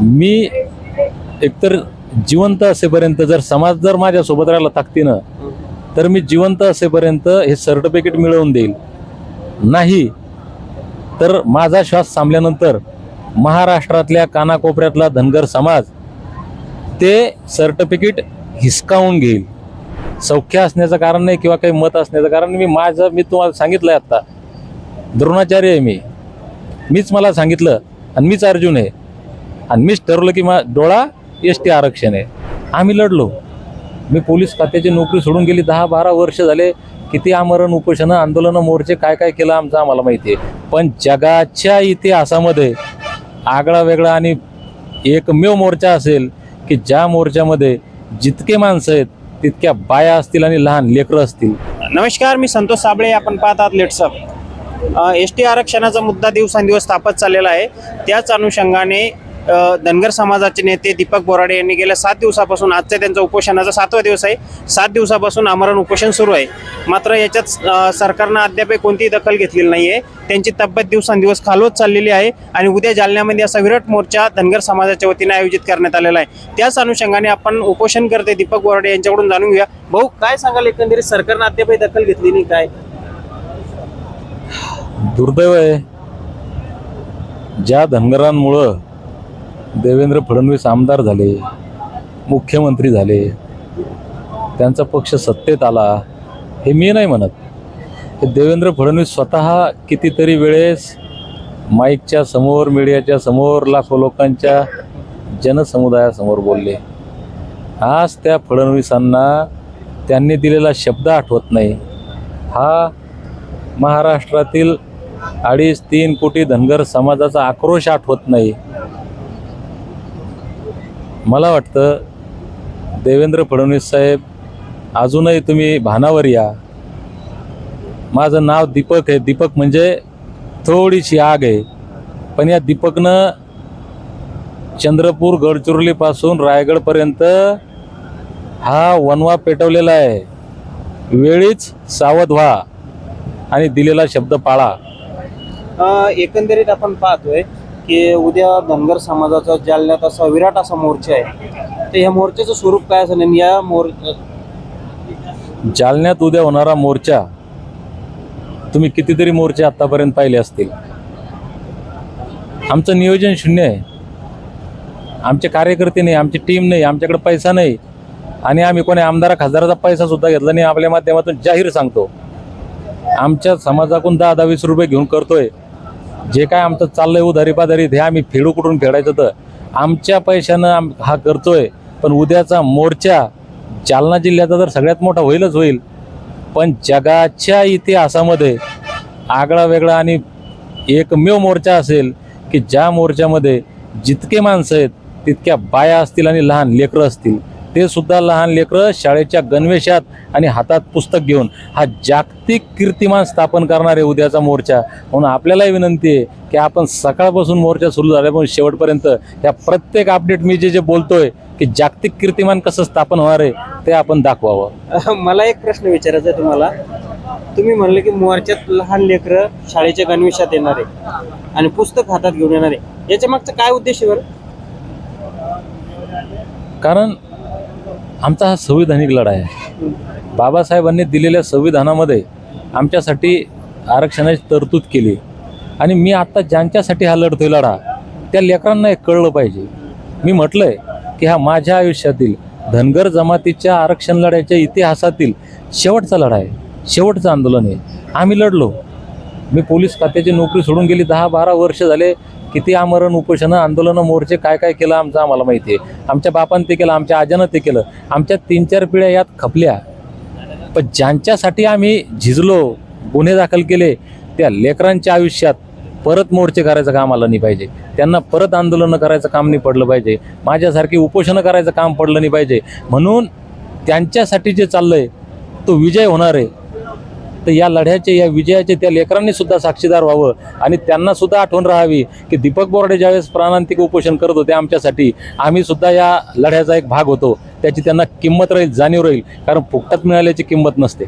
मी एकतर जिवंत असेपर्यंत जर समाज जर माझ्यासोबत राहिला ताकदीनं तर मी जिवंत असेपर्यंत हे सर्टिफिकेट मिळवून देईल. नाही तर माझा श्वास थांबल्यानंतर महाराष्ट्रातल्या कानाकोपऱ्यातला धनगर समाज ते सर्टिफिकेट हिसकावून घेईल. सौख्य असण्याचं कारण नाही किंवा काही मत असण्याचं कारण मी माझं मी तुम्हाला सांगितलं आहे आत्ता द्रोणाचार्य आहे मी. मीच मला सांगितलं आणि मीच अर्जुन आहे. आणि मीच ठरवलं की मा डोळा एस टी आरक्षण आहे. आम्ही लढलो. मी पोलीस खात्याची नोकरी सोडून गेली. दहा बारा वर्ष झाले किती आमरण उपोषणं आंदोलनं मोर्चे काय काय केलं आमचं आम्हाला माहिती आहे पण जगाच्या इतिहासामध्ये आगळा वेगळा आणि एकमेव मोर्चा असेल की ज्या मोर्चामध्ये जितके माणसं आहेत तितक्या बाया असतील आणि लहान लेकरं असतील. नमस्कार मी संतोष साबळे. आपण पाहत आहात लेट्सअप एस टी आरक्षणाचा मुद्दा दिवसांदिवस तापत चाललेला आहे. त्याच अनुषंगाने धनगर समाजाचे नेते दीपक बोराडे यांनी गेल्या सात दिवसापासून आजच्या त्यांचा उपोषणाचा सातवा दिवस आहे सात दिवसापासून आमरण उपोषण सुरू आहे. मात्र याच्यात सरकारनं अद्याप कोणतीही दखल घेतलेली नाही आहे त्यांची तब्येत दिवसांदिवस खालवत चाललेली आहे आणि उद्या जालन्यामध्ये असा विराट मोर्चा धनगर समाजाच्या वतीने आयोजित करण्यात आलेला आहे. त्याच अनुषंगाने आपण उपोषण करते दीपक बोराडे यांच्याकडून जाणून घेऊया. भाऊ काय सांगाल एकंदरीत? सरकारनं अद्यापही दखल घेतली नाही काय? दुर्दैव आहे ज्या धनगरांमुळं देवेंद्र फडणवीस आमदार झाले मुख्यमंत्री झाले त्यांचा पक्ष सत्तेत आला हे मी नाही म्हणत. हे देवेंद्र फडणवीस स्वतः कितीतरी वेळेस माईकच्या समोर मीडियाच्या समोर लाखो लोकांच्या जनसमुदायासमोर बोलले. आज त्या फडणवीसांना त्यांनी दिलेला शब्द आठवत नाही. हा महाराष्ट्रातील अडीच तीन कोटी धनगर समाजाचा आक्रोश आठवत नाही. मला वाटतं देवेंद्र फडणवीस साहेब अजूनही तुम्ही भानावर या. माझं नाव दीपक आहे. दीपक म्हणजे थोडीशी आग आहे. पण या दीपकनं चंद्रपूर गडचिरोलीपासून रायगडपर्यंत हा वनवा पेटवलेला आहे. वेळीच सावध व्हा आणि दिलेला शब्द पाळा. एकंदरीत आपण पाहतोय की उद्या धनगर समाजाचा जालन्यात असा विराट असा मोर्चा आहे तर ह्या मोर्चाचं स्वरूप काय असेल? आणि या मोर जालन्यात उद्या होणारा मोर्चा तुम्ही कितीतरी मोर्चे आतापर्यंत पाहिले असतील. आमचं नियोजन शून्य आहे. आमचे कार्यकर्ते नाही आमची टीम नाही आमच्याकडे पैसा नाही. आणि आम्ही कोणी आमदारा खासदाराचा पैसा सुद्धा घेतला नाही आपल्या माध्यमातून जाहीर सांगतो. आमच्या समाजाकडून दहा दहा वीस रुपये घेऊन करतोय. जे काय आमचं चाललंय उधारी पाधारी हे आम्ही फेडू कुठून फेडायचं तर? आमच्या पैशानं आम हा करतोय पण उद्याचा मोर्चा जालना जिल्ह्याचा तर सगळ्यात मोठा होईलच होईल. पण जगाच्या इतिहासामध्ये आगळा वेगळा आणि एकमेव मोर्चा असेल की ज्या मोर्चामध्ये जितके माणसं आहेत तितक्या बाया असतील आणि लहान लेकरं असतील. ते सुद्धा लहान लेकरं शाळेच्या गणवेशात आणि हातात पुस्तक घेऊन हा जागतिक कीर्तिमान स्थापन करणारे उद्याचा मोर्चा. म्हणून आपल्यालाही विनंती आहे की आपण सकाळपासून मोर्चा सुरू झाल्यापासून शेवटपर्यंत या प्रत्येक अपडेट मी जे जे बोलतोय की जागतिक कीर्तिमान कसं स्थापन होणार आहे ते आपण दाखवावं. मला एक प्रश्न विचारायचा आहे तुम्हाला. तुम्ही म्हणले की मोर्चात लहान लेकरं शाळेच्या गणवेशात येणार आहे आणि पुस्तक हातात घेऊन येणार आहे. याच्या मागचा काय उद्देश आहे बरं? कारण आमचा हा संविधानिक लढा आहे. बाबासाहेबांनी दिलेल्या संविधानामध्ये आमच्यासाठी आरक्षणाची तरतूद केली. आणि मी आत्ता ज्यांच्यासाठी हा लढतोय लढा त्या लेकरांना एक कळलं पाहिजे. मी म्हटलंय की हा माझ्या आयुष्यातील धनगर जमातीच्या आरक्षण लढ्याच्या इतिहासातील शेवटचा लढा आहे. शेवटचं आंदोलन आहे. आम्ही लढलो. मी पोलीस खात्याची नोकरी सोडून गेली दहा बारा वर्ष झाले. किती आमरण उपोषणं आंदोलनं मोर्चे काय काय केलं आमचं आम्हाला माहिती आहे. आमच्या बापानं ते केलं आमच्या आजानं ते केलं. आमच्या तीन चार पिढ्या यात खपल्या. पण ज्यांच्यासाठी आम्ही झिजलो गुन्हे दाखल केले त्या लेकरांच्या आयुष्यात परत मोर्चे करायचं काम आलं नाही पाहिजे. त्यांना परत आंदोलनं करायचं काम नाही पडलं पाहिजे. माझ्यासारखी उपोषणं करायचं काम पडलं नाही पाहिजे. म्हणून त्यांच्यासाठी जे चाललं आहे तो विजय होणार आहे. तर या लढ्याचे या विजयाचे त्या लेकरांनी सुद्धा साक्षीदार व्हावं आणि त्यांना सुद्धा आठवण राहावी की दीपक बोर्डे ज्यावेळेस प्राणांतिक उपोषण करत होते आमच्यासाठी आम्ही सुद्धा या लढ्याचा एक भाग होतो. त्याची त्यांना किंमत राहील जाणीव राहील. कारण फुकटात मिळाल्याची किंमत नसते.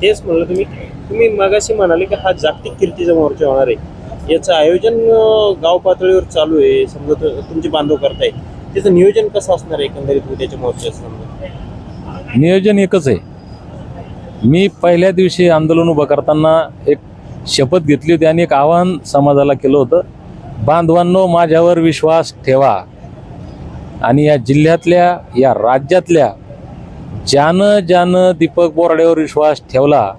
तेच म्हणलं तुम्ही. तुम्ही मगाशी म्हणाले की हा जागतिक कीर्तीचा मोर्चा होणार आहे. याचं आयोजन गाव पातळीवर चालू आहे. समजा तुमचे बांधव करताय त्याचं नियोजन कसं असणार आहे एकंदरीत उद्याच्या मोर्चाचं समजा नियोजन एकच आहे. मी पहिल्या दिवशी आंदोलन उभं करताना एक शपथ घेतली होती आणि एक आवाहन समाजाला केलं होतं बांधवांनो माझ्यावर विश्वास ठेवा. आणि या जिल्ह्यातल्या या राज्यातल्या ज्यानं ज्यानं दीपक बोराड्यावर विश्वास ठेवला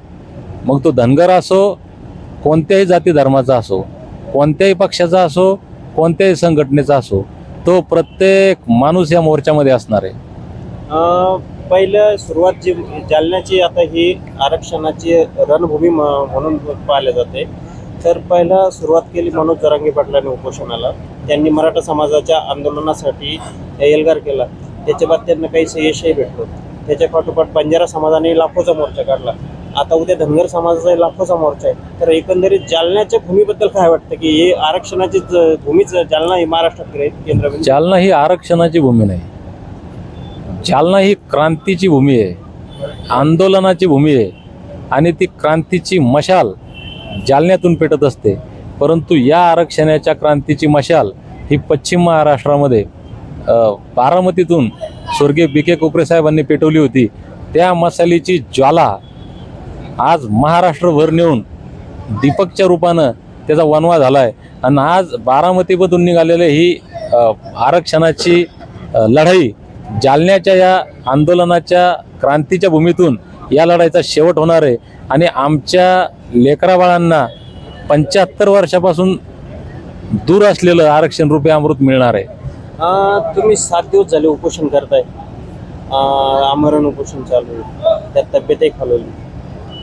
मग तो धनगर असो कोणत्याही जाती धर्माचा असो कोणत्याही पक्षाचा असो कोणत्याही संघटनेचा असो तो प्रत्येक माणूस या मोर्चामध्ये असणार आहे. पहिलं सुरुवात जी जालन्याची आता ही आरक्षणाची रणभूमी म- म्हणून पाहिल्या जाते. तर पहिला सुरुवात केली मनोज जरांगी पाटलांनी उपोषणाला. त्यांनी मराठा समाजाच्या आंदोलनासाठी एल्गार केला. त्याच्या बाद त्यांना काही यशही भेटलं. त्याच्या पाठोपाठ बंजारा समाजाने लाखोचा मोर्चा काढला. आता उद्या धनगर समाजाचा लाखोचा मोर्चा आहे. तर एकंदरीत जालन्याच्या भूमीबद्दल काय वाटतं की हे आरक्षणाची भूमीच जालना ही महाराष्ट्रात केंद्र जालना ही आरक्षणाची भूमी नाही. जालना ही क्रांतीची भूमी आहे. आंदोलनाची भूमी आहे. आणि ती क्रांतीची मशाल जालन्यातून पेटत असते. परंतु या आरक्षणाच्या क्रांतीची मशाल ही पश्चिम महाराष्ट्रामध्ये बारामतीतून स्वर्गीय बी के कोपरे साहेबांनी पेटवली होती. त्या मशालीची ज्वाला आज महाराष्ट्रभर नेऊन दीपकच्या रूपानं त्याचा वनवा झाला आहे आणि आज बारामतीमधून निघालेली ही आरक्षणाची लढाई जालन्याच्या या आंदोलनाच्या क्रांतीच्या भूमीतून या लढाईचा शेवट होणार आहे. आणि आमच्या लेकराबाळांना पंच्याहत्तर वर्षापासून दूर असलेलं आरक्षण रुपये अमृत मिळणार आहे. तुम्ही सात दिवस झाले उपोषण करताय. आमरण उपोषण चालू आहे. त्यात तब्येतही खालवली.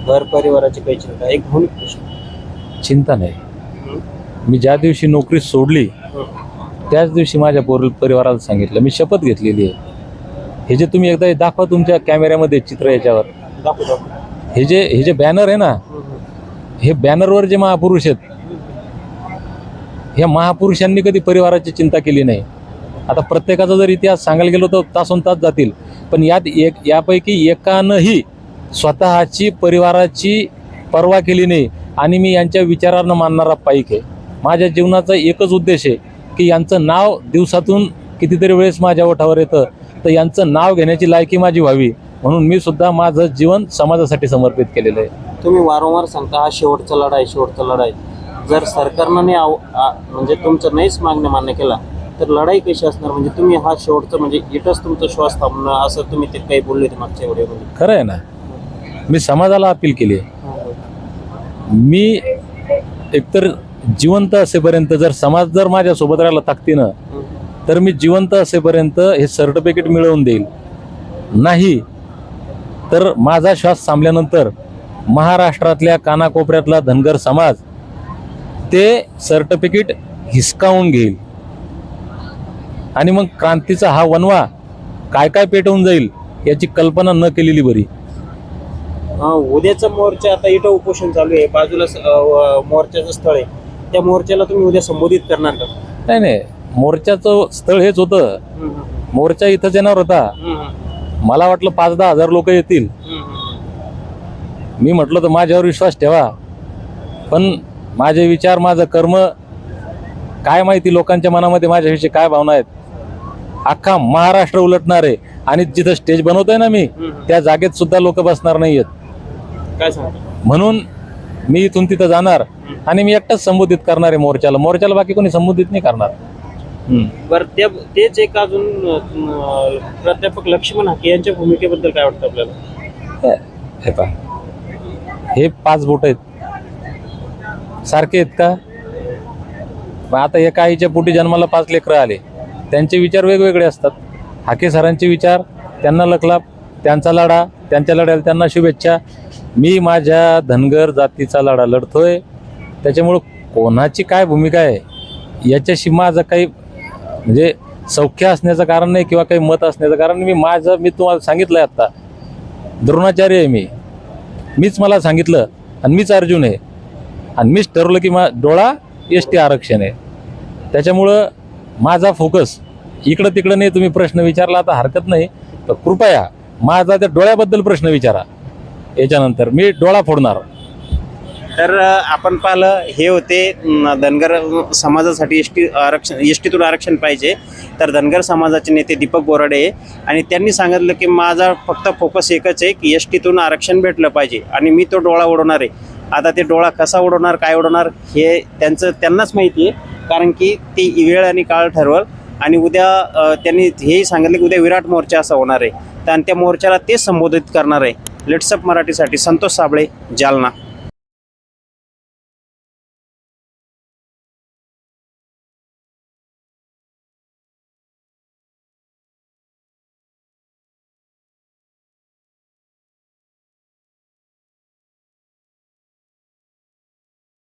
घर परिवाराची काही चिंता एक भावनिक प्रश्न. चिंता नाही. मी ज्या दिवशी नोकरी सोडली त्याच दिवशी माझ्या पोर परिवाराला सांगितलं. मी शपथ घेतलेली आहे. हे जे तुम्ही एकदा दाखवा तुमच्या कॅमेऱ्यामध्ये चित्र याच्यावर. हे जे हे जे बॅनर आहे ना हे बॅनरवर जे महापुरुष आहेत ह्या महापुरुषांनी कधी परिवाराची चिंता केली नाही. आता प्रत्येकाचा जर इतिहास सांगायला गेलो तर तासून तास जातील. पण यात एक यापैकी एकानंही स्वतःची परिवाराची पर्वा केली नाही. आणि मी यांच्या विचारांना मानणारा पाईक आहे. माझ्या जीवनाचा एकच उद्देश आहे की यांचं नाव दिवसातून कितीतरी वेळेस माझ्या ओठावर येतं. तर यांचं नाव घेण्याची लायकी माझी व्हावी म्हणून मी सुद्धा माझं जीवन समाजासाठी समर्पित केलेलं आहे. तुम्ही वारंवार सांगता हा शेवटचा लढा आहे शेवटचा लढा आहे. जर सरकारनं म्हणजे तुमचं नाहीच मागणं मान्य केला तर लढाई कशी असणार? म्हणजे तुम्ही हा शेवटचा म्हणजे इथंच तुमचा श्वास थांबणं असं तुम्ही ते काही बोलले होते मागच्या व्हिडिओमध्ये. खरं आहे ना? मी समाजाला अपील केली मी एकतर जिवंत असेपर्यंत जर समाज जर माझ्यासोबत राहिला ताकदीनं तर मी जिवंत असेपर्यंत हे सर्टिफिकेट मिळवून देईल. नाही तर माझा श्वास थांबल्यानंतर महाराष्ट्रातल्या कानाकोपऱ्यातला धनगर समाज ते सर्टिफिकेट हिसकावून घेईल. आणि मग क्रांतीचा हा वनवा काय काय पेटवून जाईल याची कल्पना न केलेली बरी. उद्याचं मोर्चा आता इथं उपोषण चालू आहे. बाजूला मोर्चाचं स्थळ आहे. त्या मोर्चाला तुम्ही उद्या संबोधित करणार का? नाही नाही. मोर्चाचं स्थळ हेच होतं. मोर्चा इथंच येणार होता. मला वाटलं पाच दहा हजार लोक येतील. मी म्हटलं तर माझ्यावर विश्वास ठेवा. पण माझे विचार माझं कर्म काय माहिती लोकांच्या मनामध्ये माझ्याविषयी काय भावना आहेत? अख्खा महाराष्ट्र उलटणार आहे. आणि जिथं स्टेज बनवतोय ना मी त्या जागेत सुद्धा लोक बसणार नाही आहेत काय म्हणून मी इथून तिथं जाणार. आणि मी एकटाच संबोधित करणार आहे मोर्चाला. मोर्चाला बाकी कोणी संबोधित नाही करणार. बरं त्या तेच एक अजून प्राध्यापक लक्ष्मण हाके यांच्या भूमिकेबद्दल काय वाटतं आपल्याला? हे- पहा. हे पाच बोट आहेत. सारखे आहेत का? आता एका आईच्या पोटी जन्माला पाच लेकरं आले. त्यांचे विचार वेगवेगळे असतात. हाके सरांचे विचार त्यांना लखलाप त्यांचा लढा त्यांच्या लढ्याला त्यांना शुभेच्छा. मी माझ्या धनगर जातीचा लढा लढतोय. त्याच्यामुळं कोणाची काय भूमिका आहे? याच्याशी माझं काही म्हणजे सौख्य असण्याचं कारण नाही किंवा काही मत असण्याचं कारण मी माझं मी तुम्हाला सांगितलं आहे आत्ता द्रोणाचार्य आहे मी. मीच मला सांगितलं आणि मीच अर्जुन आहे. आणि मीच ठरवलं की मा डोळा एस टी आरक्षण आहे. त्याच्यामुळं माझा फोकस इकडं तिकडं नाही. तुम्ही प्रश्न विचारला आता हरकत नाही. तर कृपया माझा त्या डोळ्याबद्दल प्रश्न विचारा. याच्यानंतर मी डोळा फोडणार. तर आपण पाहिलं हे होते धनगर समाजासाठी एस टी आरक्षण एस टीतून आरक्षण पाहिजे. तर धनगर समाजाचे नेते दीपक बोराडे आहे. आणि त्यांनी सांगितलं की माझा फक्त फोकस एकच आहे की एस टीतून आरक्षण भेटलं पाहिजे. आणि मी तो डोळा उडवणार आहे. आता ते डोळा कसा उडवणार काय उडवणार हे त्यांचं त्यांनाच माहिती आहे. कारण की ती वेळ आणि काळ ठरवल. आणि उद्या त्यांनी हेही सांगितलं की उद्या विराट मोर्चा असा होणार आहे. तर त्या मोर्चाला तेच संबोधित करणार आहे. लेट्सअप मराठीसाठी. संतोष साबळे जालना.